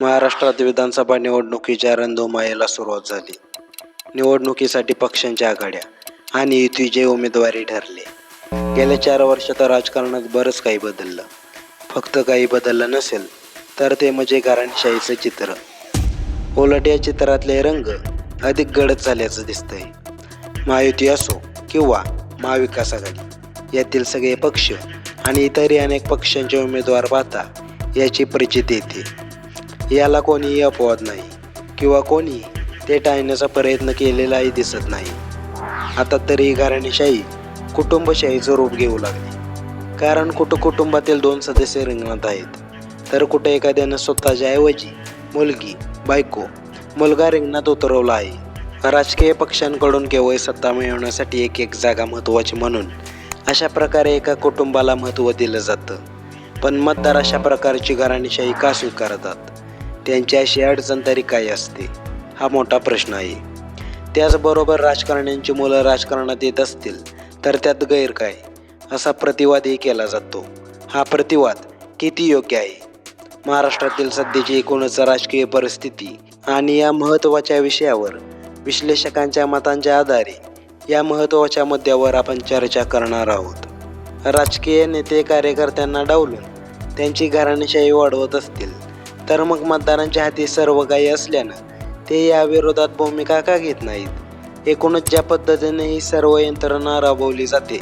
महाराष्ट्रात विधानसभा निवडणुकीच्या रणधुमाळीला सुरुवात झाली. निवडणुकीसाठी पक्षांच्या आघाड्या आणि युतीचे उमेदवारी ठरले. गेल्या चार वर्षात राजकारणात बरंच काही बदललं. फक्त काही बदललं नसेल तर ते म्हणजे घराणशाहीचं चित्र. उलट या चित्रातले रंग अधिक गडद झाल्याचं दिसतंय. महायुती असो किंवा महाविकास आघाडी यातील सगळे पक्ष आणि इतरही अनेक पक्षांचे उमेदवार पाहता याची परिचिती येते. याला कोणीही अपवाद नाही. किंवा कोणी ते टाळण्याचा प्रयत्न केलेलाही दिसत नाही. आता तरी घराणेशाही कुटुंबशाहीचं रूप घेऊ लागले. कारण कुठं कुटुंबातील दोन सदस्य रिंगणात आहेत तर कुठं एखाद्यानं स्वतःच्या ऐवजी मुलगी बायको मुलगा रिंगणात उतरवला आहे. राजकीय पक्षांकडून केवळ सत्ता मिळवण्यासाठी एक एक जागा महत्त्वाची म्हणून अशा प्रकारे एका कुटुंबाला महत्त्व दिलं जातं. पण मतदार अशा प्रकारची घराणेशाही का स्वीकारतात? त्यांच्याशी अशी अडचण तरी काय असते? हा मोठा प्रश्न आहे. त्याचबरोबर राजकारण्यांची मुलं राजकारणात येत असतील तर त्यात गैर काय? असा प्रतिवादही केला जातो. हा प्रतिवाद किती योग्य आहे? महाराष्ट्रातील सध्याची एकूणच राजकीय परिस्थिती आणि या महत्त्वाच्या विषयावर विश्लेषकांच्या मतांच्या आधारे या महत्त्वाच्या मुद्द्यावर आपण चर्चा करणार आहोत. राजकीय नेते कार्यकर्त्यांना डावलून त्यांची घराणेशाही वाढवत असतील तर मग मतदारांच्या हाती सर्व काही असल्यानं ते या विरोधात भूमिका का घेत नाहीत? एकूणच ज्या पद्धतीने ही सर्व यंत्रणा राबवली जाते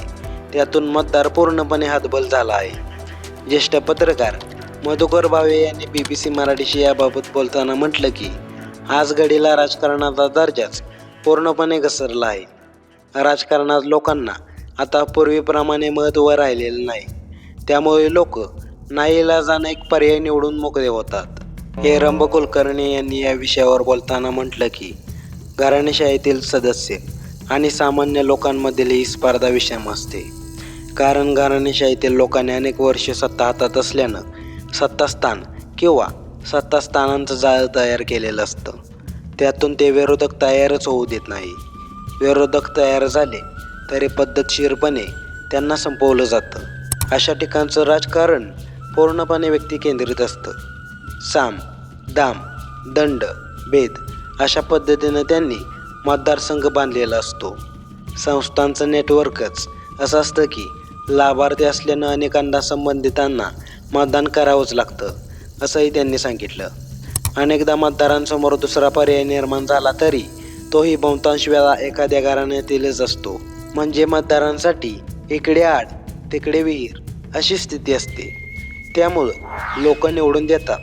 त्यातून मतदार पूर्णपणे हातबल झाला आहे. ज्येष्ठ पत्रकार मधुकर भावे यांनी बी बी सी मराठीशी याबाबत बोलताना म्हटलं की आज घडीला राजकारणाचा दर्जाच पूर्णपणे घसरला आहे. राजकारणात लोकांना आता पूर्वीप्रमाणे महत्त्व राहिलेलं नाही. त्यामुळे लोक नाईला जाणं एक पर्याय निवडून मोकळे होतात. हे रंभ कुलकर्णी यांनी या विषयावर बोलताना म्हटलं की घराणेशाहीतील सदस्य आणि सामान्य लोकांमधील ही स्पर्धा विषम असते. कारण घराणेशाहीतील लोकांनी अनेक वर्षे सत्ता हातात असल्यानं सत्तास्थान किंवा सत्तास्थानांचं जाळं तयार केलेलं असतं. त्यातून ते विरोधक तयारच होऊ देत नाही. विरोधक तयार झाले तरी पद्धतशीरपणे त्यांना संपवलं जातं. अशा ठिकाणचं राजकारण पूर्णपणे व्यक्तिकेंद्रित असतं. साम दाम दंड भेद अशा पद्धतीनं त्यांनी मतदारसंघ बांधलेला असतो. संस्थांचं नेटवर्कच असं असतं की लाभार्थी असल्यानं अनेकांना संबंधितांना मतदान करावंच लागतं असंही त्यांनी सांगितलं. अनेकदा मतदारांसमोर दुसरा पर्याय निर्माण झाला तरी तोही बहुतांश वेळा एखाद्या घराण्यातीलच असतो. म्हणजे मतदारांसाठी इकडे आड तिकडे विहीर अशी स्थिती असते. त्यामुळं लोक निवडून देतात.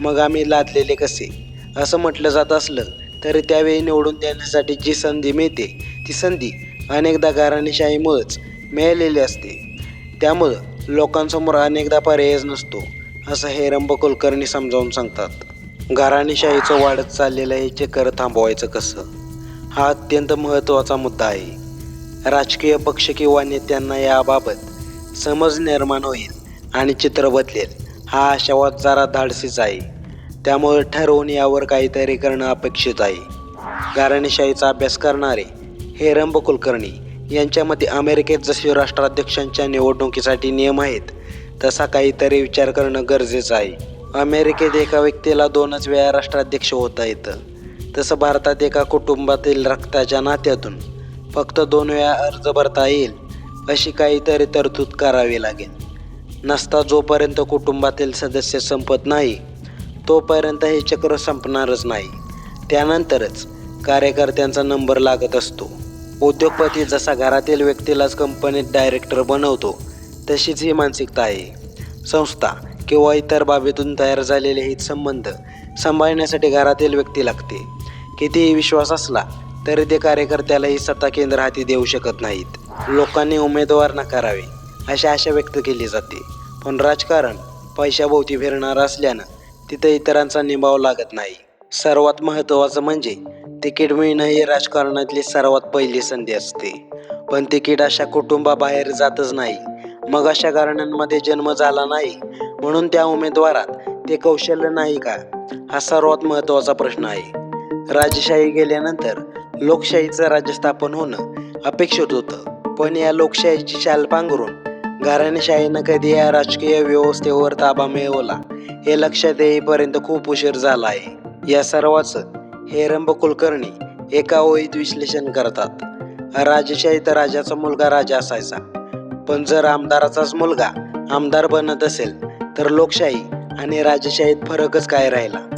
मग आम्ही लादलेले कसे? असं म्हटलं जात असलं तरी त्यावेळी निवडून देण्यासाठी जी संधी मिळते ती संधी अनेकदा घराणेशाहीमुळेच मिळालेली असते. त्यामुळं लोकांसमोर अनेकदा पर्यायच नसतो असं हे रंब कुलकर्णी समजावून सांगतात. घराणेशाहीचं वाढत चाललेलं हे चक्र थांबवायचं कसं? हा अत्यंत महत्त्वाचा मुद्दा आहे. राजकीय पक्ष किंवा नेत्यांना याबाबत समज निर्माण होईल आणि चित्र बदलेल. हा आशावाद जरा धाडसीच आहे. त्यामुळे ठरवून यावर काहीतरी करणं अपेक्षित आहे. घराणेशाहीचा अभ्यास करणारे हे रंभ कुलकर्णी यांच्या मते अमेरिकेत जसे राष्ट्राध्यक्षांच्या निवडणुकीसाठी नियम आहेत तसा काहीतरी विचार करणं गरजेचं आहे. अमेरिकेत एका व्यक्तीला दोनच वेळा राष्ट्राध्यक्ष होता येतं. तसं भारतात एका कुटुंबातील रक्ताच्या नात्यातून फक्त दोन वेळा अर्ज भरता येईल अशी काहीतरी तरतूद करावी लागेल. नसता जोपर्यंत कुटुंबातील सदस्य संपत नाही तोपर्यंत हे चक्र संपणारच नाही. त्यानंतरच कार्यकर्त्यांचा नंबर लागत असतो. उद्योगपती जसा घरातील व्यक्तीलाच कंपनीत डायरेक्टर बनवतो तशीच ही मानसिकता आहे. संस्था किंवा इतर बाबीतून तयार झालेले हितसंबंध सांभाळण्यासाठी घरातील व्यक्ती लागते. कितीही विश्वास असला तरी ते कार्यकर्त्यालाही सत्ता केंद्र हाती देऊ शकत नाहीत. लोकांनी उमेदवार नकारावे. अशी आशा व्यक्त केली जाते. पण राजकारण पैशाभोवती फिरणारं असल्यानं तिथं इतरांचा निभाव लागत नाही. सर्वात महत्त्वाचं म्हणजे तिकीट मिळणं ही राजकारणातली सर्वात पहिली संधी असते. पण तिकीट अशा कुटुंबाबाहेर जातच नाही. मग अशा कारणांमध्ये जन्म झाला नाही. म्हणून त्या उमेदवारात ते कौशल्य नाही का? हा सर्वात महत्त्वाचा प्रश्न आहे. राजशाही गेल्यानंतर लोकशाहीचं राज्य स्थापन होणं अपेक्षित होतं. पण या लोकशाहीची शाल पांघरून घराणेशाहीनं कधी या राजकीय व्यवस्थेवर ताबा मिळवला हे लक्षात येईपर्यंत खूप उशीर झाला आहे. या सर्वाचं हेरंब कुलकर्णी एका ओळीत विश्लेषण करतात. राजेशाहीत राजाचा मुलगा राजा असायचा. पण जर आमदाराचाच मुलगा आमदार बनत असेल तर लोकशाही आणि राजशाहीत फरकच काय राहिला?